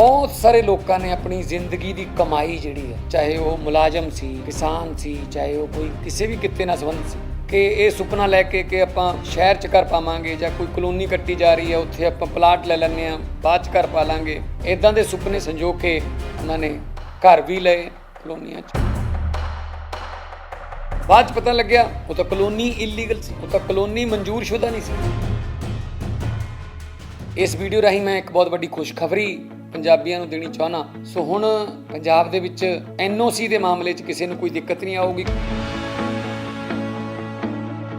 ਬਹੁਤ ਸਾਰੇ ਲੋਕਾਂ ਨੇ ਆਪਣੀ ਜ਼ਿੰਦਗੀ ਦੀ ਕਮਾਈ ਜਿਹੜੀ ਹੈ, ਚਾਹੇ ਉਹ ਮੁਲਾਜ਼ਮ ਸੀ, ਕਿਸਾਨ ਸੀ, ਚਾਹੇ ਉਹ ਕੋਈ ਕਿਸੇ ਵੀ ਕਿੱਤੇ ਨਾਲ ਸੰਬੰਧ ਸੀ, ਕਿ ਇਹ ਸੁਪਨਾ ਲੈ ਕੇ ਕਿ ਆਪਾਂ ਸ਼ਹਿਰ 'ਚ ਘਰ ਪਾਵਾਂਗੇ ਜਾਂ ਕੋਈ ਕਲੋਨੀ ਕੱਟੀ ਜਾ ਰਹੀ ਹੈ, ਉੱਥੇ ਆਪਾਂ ਪਲਾਟ ਲੈ ਲੈਂਦੇ ਆ ਬਾਅਦ 'ਚ ਘਰ ਪਾ ਲਾਂਗੇ ਇਦਾਂ ਦੇ ਸੁਪਨੇ ਸੰਜੋ ਕੇ ਉਹਨਾਂ ਨੇ ਘਰ ਵੀ ਲਏ ਕਲੋਨੀਆਂ 'ਚ। ਬਾਅਦ 'ਚ ਪਤਾ ਲੱਗਿਆ, ਉਹ ਤਾਂ ਕਲੋਨੀ ਇਲੀਗਲ ਸੀ, ਉਹ ਤਾਂ ਕਲੋਨੀ ਮਨਜ਼ੂਰਸ਼ੁਦਾ ਨਹੀਂ ਸੀ। ਇਸ ਵੀਡੀਓ ਰਾਹੀਂ ਮੈਂ ਇੱਕ ਬਹੁਤ ਵੱਡੀ ਖੁਸ਼ਖਬਰੀ ਪੰਜਾਬੀਆਂ ਨੂੰ ਦੇਣੀ ਚਾਹਨਾ ਸੋ ਹੁਣ ਪੰਜਾਬ ਦੇ ਵਿੱਚ ਐਨਓਸੀ ਦੇ ਮਾਮਲੇ 'ਚ ਕਿਸੇ ਨੂੰ ਕੋਈ ਦਿੱਕਤ ਨਹੀਂ ਆਊਗੀ।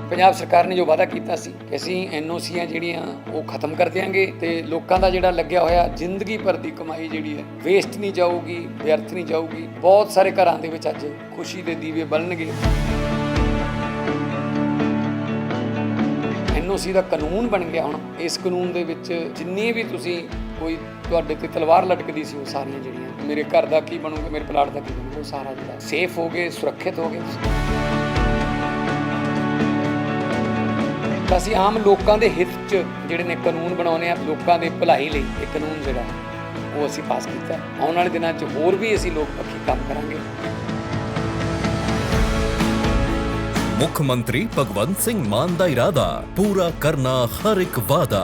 ਪੰਜਾਬ ਸਰਕਾਰ ਨੇ ਜੋ ਵਾਅਦਾ ਕੀਤਾ ਸੀ ਕਿ ਅਸੀਂ ਐਨਓਸੀਆਂ ਜਿਹੜੀਆਂ, ਉਹ ਖਤਮ ਕਰ ਦਿਆਂਗੇ ਤੇ ਲੋਕਾਂ ਦਾ ਜਿਹੜਾ ਲੱਗਿਆ ਹੋਇਆ ਜ਼ਿੰਦਗੀ ਭਰ ਦੀ ਕਮਾਈ ਜਿਹੜੀ ਹੈ ਵੇਸਟ ਨਹੀਂ ਜਾਊਗੀ, ਵਿਅਰਥ ਨਹੀਂ ਜਾਊਗੀ। ਬਹੁਤ ਸਾਰੇ ਘਰਾਂ ਦੇ ਵਿੱਚ ਅੱਜ ਖੁਸ਼ੀ ਦੇ ਦੀਵੇ ਬਲਣਗੇ। ਐਨਓਸੀ ਦਾ ਕਾਨੂੰਨ ਬਣ ਗਿਆ ਹੁਣ, ਇਸ ਕਾਨੂੰਨ ਦੇ ਵਿੱਚ ਜਿੰਨੀ ਵੀ ਤੁਸੀਂ ਕੋਈ ਤੁਹਾਡੇ ਤੇ ਤਲਵਾਰ ਲਟਕਦੀ ਸੀ ਉਹ ਸਾਰੀਆਂ ਜਿਹੜੀਆਂ, ਮੇਰੇ ਘਰ ਦਾ ਕੀ ਬਣੂਗਾ, ਮੇਰੇ ਪਲਾਟ ਦਾ ਕੀ ਬਣੂਗਾ, ਉਹ ਸਾਰਾ ਜਿਹੜਾ ਸੇਫ ਹੋ ਗਏ, ਸੁਰੱਖਿਅਤ ਹੋ ਗਏ। ਤਾਂ ਅਸੀਂ ਆਮ ਲੋਕਾਂ ਦੇ ਹਿੱਤ 'ਚ ਜਿਹੜੇ ਨੇ ਕਾਨੂੰਨ ਬਣਾਉਨੇ ਆ, ਲੋਕਾਂ ਦੇ ਭਲਾਈ ਲਈ ਇਹ ਕਾਨੂੰਨ ਜਿਹੜਾ, ਉਹ ਅਸੀਂ ਪਾਸ ਕੀਤਾ। ਆਉਣ ਵਾਲੇ ਦਿਨਾਂ 'ਚ ਹੋਰ ਵੀ ਅਸੀਂ ਲੋਕ ਪੱਖੀ ਕੰਮ ਕਰਾਂਗੇ। ਮੁੱਖ ਮੰਤਰੀ ਭਗਵੰਤ ਸਿੰਘ ਮਾਨ ਦਾ ਇਰਾਦਾ ਪੂਰਾ ਕਰਨਾ ਹਰ ਇੱਕ ਵਾਅਦਾ